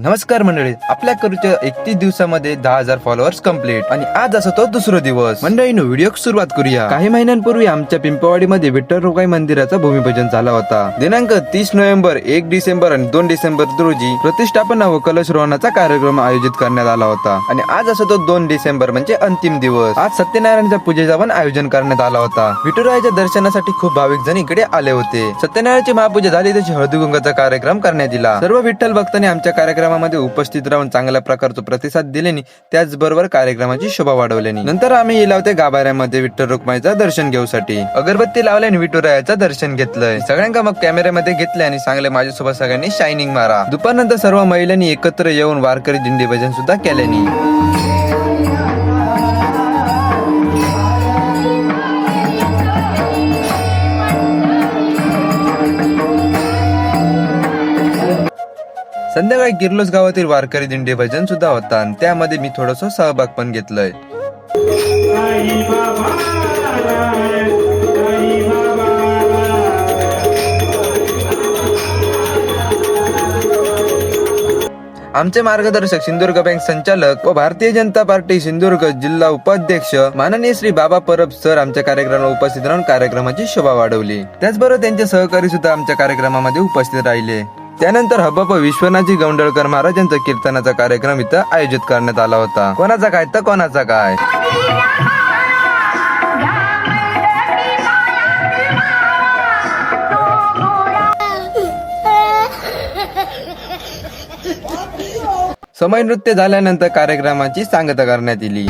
नमस्कार मंडळी आपल्या करूच्या एकतीस दिवसामध्ये दहा हजार फॉलोअर्स कंप्लीट आणि आज असं तो दुसरा दिवस. मंडळीनं व्हिडिओ सुरुवात करूया. काही महिन्यांपूर्वी आमच्या पिंपवाडीमध्ये विठ्ठल रोगाई मंदिराचा भूमिपूजन झाला होता. दिनांक तीस नोव्हेंबर एक डिसेंबर आणि दोन डिसेंबर रोजी प्रतिष्ठापना व कलश रोहणाचा कार्यक्रम आयोजित करण्यात आला होता. आणि आज असं तो दोन डिसेंबर म्हणजे अंतिम दिवस. आज सत्यनारायणच्या पूजेचा पण आयोजन करण्यात आला होता. विठुरायाच्या दर्शनासाठी खूप भाविक जण इकडे आले होते. सत्यनारायणची महापूजा झाली त्याची हळदी कार्यक्रम करण्यात आला. सर्व विठ्ठल भक्तांनी आमच्या कार्यक्रम कार्यक्रमामध्ये उपस्थित राहून चांगल्या प्रकारचा प्रतिसाद दिल्याने त्याचबरोबर कार्यक्रमाची शोभा वाढवल्याने. नंतर आम्ही येला होते गाभाऱ्यामध्ये विठ्ठल रुक्माईचा दर्शन घेऊसाठी. अगरबत्ती लावल्याने विठुरायाचं दर्शन घेतलंय. सगळ्यांका मग कॅमेऱ्यामध्ये घेतले आणि सांगले माझ्यासोबत सगळ्यांनी शायनिंग मारा. दुपारनंतर सर्व महिलांनी एकत्र येऊन वारकरी दिंडी भजन सुद्धा केल्यानी. संध्याकाळी गिरलोस गावातील वारकरी दिंडे भजन सुद्धा होता आणि त्यामध्ये मी थोडस सहभाग पण घेतलाय. आमचे मार्गदर्शक सिंधुदुर्ग बँक संचालक व भारतीय जनता पार्टी सिंधुदुर्ग जिल्हा उपाध्यक्ष माननीय श्री बाबा परब सर आमच्या कार्यक्रमाला उपस्थित राहून कार्यक्रमाची शोभा वाढवली. त्याचबरोबर त्यांचे सहकारी सुद्धा आमच्या कार्यक्रमामध्ये उपस्थित राहिले. त्यानंतर हबप विश्वनाथजी गौंडळकर महाराजांचा कीर्तनाचा कार्यक्रम इथं आयोजित करण्यात आला होता. कोणाचा काय तर कोणाचा काय? समय नृत्य झाल्यानंतर कार्यक्रमाची सांगता करण्यात आली.